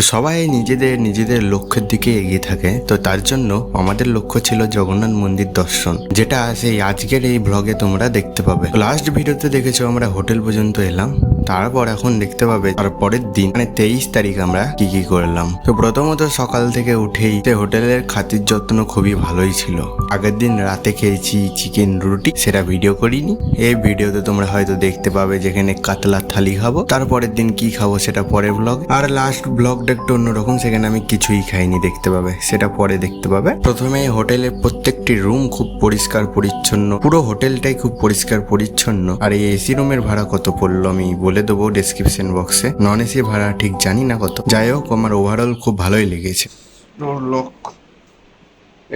সবাই নিজেদের নিজেদের লক্ষ্যের দিকে এগিয়ে থাকে। তো তার জন্য আমাদের লক্ষ্য ছিল জগন্নাথ মন্দির দর্শন, যেটা সেই আজকের এই ব্লগে তোমরা দেখতে পাবে। লাস্ট ভিডিওতে দেখেছ আমরা হোটেল পর্যন্ত এলাম। তারপর এখন দেখতে পাবে তার পরের দিন মানে তেইশ তারিখ আমরা কি কি করলাম। তো প্রথমত সকাল থেকে উঠেই সে হোটেলের খাতির যত্ন খুবই ভালোই ছিল। আগের দিন রাতে খেয়েছি চিকেন রুটি, সেটা ভিডিও করিনি। এই ভিডিওতে তোমরা হয়তো দেখতে পাবে যেখানে কাতলা থালি খাব, তারপরের দিন কি খাব সেটা পরের ব্লগ আর লাস্ট ব্লগটা একটু অন্যরকম, সেখানে আমি কিছুই খাইনি দেখতে পাবে, সেটা পরে দেখতে পাবে। প্রথমে হোটেলের প্রত্যেকটি রুম খুব পরিষ্কার পরিচ্ছন্ন। পুরো হোটেলটাই খুব পরিষ্কার পরিচ্ছন্ন। আর এই এসি রুমের ভাড়া কত পড়ল আমি বলে দেবো ডেসক্রিপশন বক্সে নন এসি ভাড়া ঠিক জানি না কত। যাই হোক আমার ওভারঅল খুব ভালোই লেগেছে।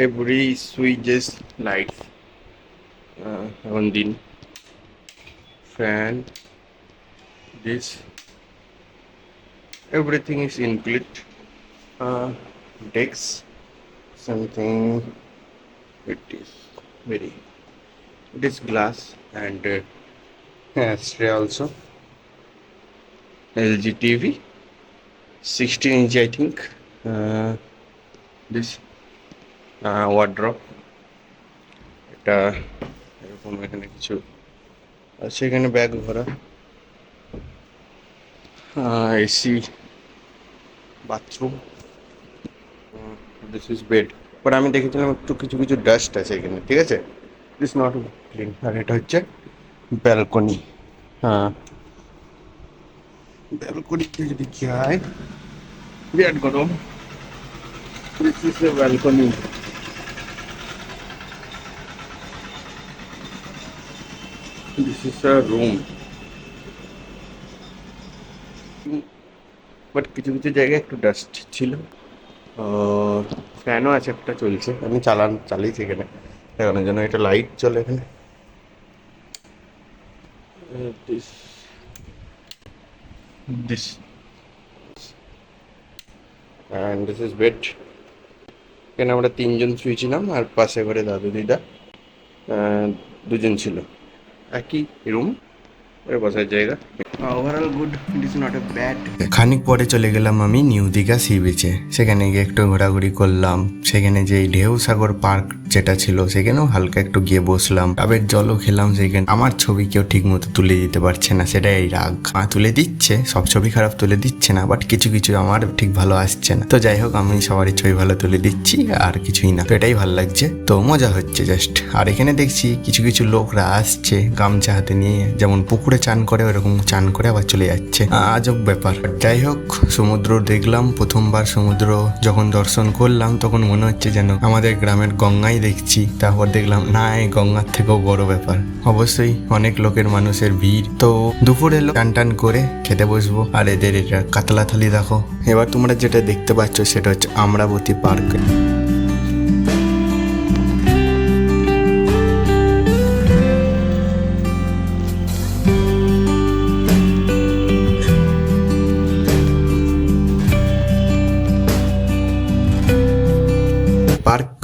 Every switches lights uh, on din fan this everything is included uh, decks something it is it is glass and uh, tray also. LG TV 16 inch I think uh, this wardrobe এটা এরকম এখানে কিছু আছে এখানে bag ভরা। AC bathroom this is bed পর আমি দেখেছিলাম একটু কিছু কিছু ডাস্ট আছে এখানে ঠিক আছে? দিস নট ক্লিন আর এটা হচ্ছে ব্যালকনি হ্যাঁ ব্যালকনিতে যদি যাই বিরাট গরম This is a balcony. This is a room. But কিছু কিছু জায়গায় একটু ডাস্ট ছিল। ফ্যানও আছে একটা চলছে। আমি চালান চালিয়েছি এখানে। দেখানোর জন্য এটা লাইট চলে এখানে। This this and this is bed এখানে আমরা তিনজন শুয়েছিলাম আর পাশে ঘরে দাদু দিদা দুজন ছিল। একই রুম বসার জায়গা। Overall good it is not a bad খানিক পরে চলে গেলাম আমি নিউ দীঘা সি বিচে সেখানে গিয়ে একটু ঘোরাঘুরি করলাম। সেখানে যে ঢেউ সাগর পার্ক যেটা ছিল সেখানেও হালকা একটু গিয়ে বসলাম। ডাবের জলও খেলাম সেখানে। আমার ছবি কেউ ঠিক মতো তুলে দিতে পারছে না সেটাই রাগ। মা তুলে দিচ্ছে সব ছবি খারাপ তুলে দিচ্ছে না বাট কিছু কিছু আমার ঠিক ভালো আসছে না। তো যাই হোক আমি সবারই ছবি ভালো তুলে দিচ্ছি আর কিছুই না। তো এটাই ভালো লাগছে। তো মজা হচ্ছে জাস্ট আর এখানে দেখছি কিছু কিছু লোকরা আসছে গামছা হাতে নিয়ে যেমন পুকুরে চান করে, ওরকম চান করে আবার চলে যাচ্ছে। আজব ব্যাপার। যাই হোক, সমুদ্র দেখলাম, প্রথমবার সমুদ্র যখন দর্শন করলাম, তখন মনে হচ্ছে যেন আমাদের গ্রামের গঙ্গাই দেখছি। তারপর দেখলাম, না, এই গঙ্গার থেকেও বড় ব্যাপার। অবশ্যই অনেক লোকের মানুষের ভিড়। তো দুপুর টান টান করে খেতে বসবো। আর এদের এটা কাতলা থালি দেখো। এবার তোমরা যেটা দেখতে পাচ্ছ, সেটা হচ্ছে আমরাবতী পার্ক।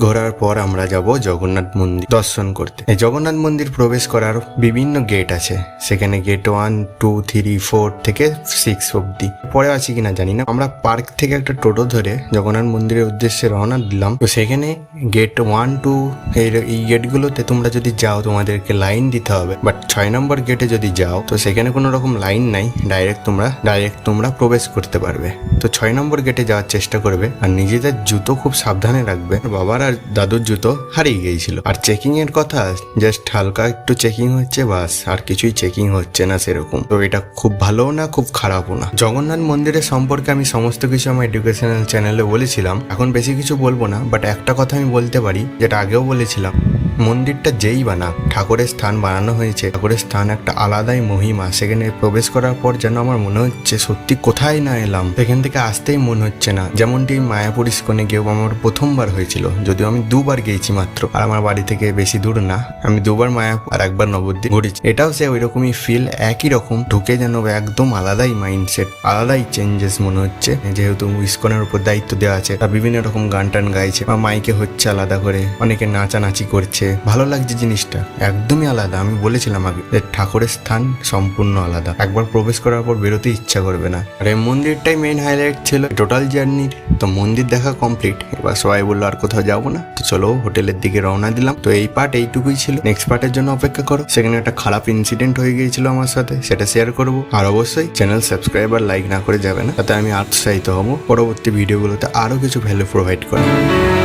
ঘোরার পর আমরা যাব জগন্নাথ মন্দির দর্শন করতে। জগন্নাথ মন্দির প্রবেশ করার বিভিন্ন গেট আছে। সেখানে gate one two three four থেকে সিক্স অব্দি পরে আছে কিনা জানি না। আমরা পার্ক থেকে একটা টোটো ধরে জগন্নাথ মন্দিরের উদ্দেশ্যে রওনা দিলাম। তো সেখানে গেট ওয়ান টু এই গেটগুলোতে তোমরা যদি যাও, তোমাদেরকে লাইন দিতে হবে। বাট ছয় নম্বর গেটে যদি যাও, তো সেখানে কোনো রকম লাইন নাই। ডাইরেক্ট তোমরা ডাইরেক্ট তোমরা প্রবেশ করতে পারবে। তো ছয় নম্বর গেটে যাওয়ার চেষ্টা করবে। আর নিজেদের জুতো খুব সাবধানে রাখবে। বাবার আর দাদুর জুতো হারিয়ে গিয়েছিল। আর চেকিং এর কথা জাস্ট হালকা একটু চেকিং হচ্ছে, বাস। আর কিছুই চেকিং হচ্ছে না সেরকম। তো এটা খুব ভালো না, খুব খারাপও না। জগন্নাথ মন্দিরের সম্পর্কে আমি সমস্ত কিছু আমার এডুকেশনাল চ্যানেলে বলেছিলাম। এখন বেশি কিছু বলব না বাট একটা কথা আমি বলতে পারি যেটা আগেও বলেছিলাম। মন্দিরটা যেই বানাক, ঠাকুরের স্থান বানানো হয়েছে, ঠাকুরের স্থান একটা আলাদাই মহিমা। সেখানে প্রবেশ করার পর যেন আমার মনে হচ্ছে সত্যি কোথায় না এলাম। সেখান থেকে আসতেই মনে হচ্ছে না। যেমনটি মায়াপুর ইস্কনে গিয়েও আমার প্রথমবার হয়েছিল। যদিও আমি দুবার গিয়েছি মাত্র। আর আমার বাড়ি থেকে বেশি দূর না। আমি দুবার মায়াপুর আর একবার নবদ্বীপ ঘুরেছি। এটাও সে ওই রকমই ফিল একই রকম। ঢুকে যেন একদম আলাদাই মাইন্ডসেট আলাদাই চেঞ্জেস মনে হচ্ছে। যেহেতু ইস্কনের উপর দায়িত্ব দেওয়া আছে বিভিন্ন রকম গান টান গাইছে। বা মাইকে হচ্ছে আলাদা করে। অনেকে নাচানাচি করছে। ভালো লাগছে জিনিসটা। একদমই আলাদা। আমি বলেছিলাম আগে যে ঠাকুরের স্থান সম্পূর্ণ আলাদা। একবার প্রবেশ করার পর বেরোতে ইচ্ছা করবে না। আর এই মন্দিরটাই মেন হাইলাইট ছিল। টোটাল জার্নির তো মন্দির দেখা কমপ্লিট এবার সবাই বলল, আর কোথাও যাব না? তো চলো, হোটেলের দিকে রওনা দিলাম। তো এই পার্ট এইটুকুই ছিল। নেক্সট পার্টের জন্য অপেক্ষা করো। সেখানে একটা খারাপ ইনসিডেন্ট হয়ে গিয়েছিল আমার সাথে। সেটা শেয়ার করব। আর অবশ্যই চ্যানেল সাবস্ক্রাইব আর লাইক না করে যাবে না। তাতে আমি উৎসাহিত হব। পরবর্তী ভিডিওগুলোতে আরও কিছু ভ্যালু প্রোভাইড করব।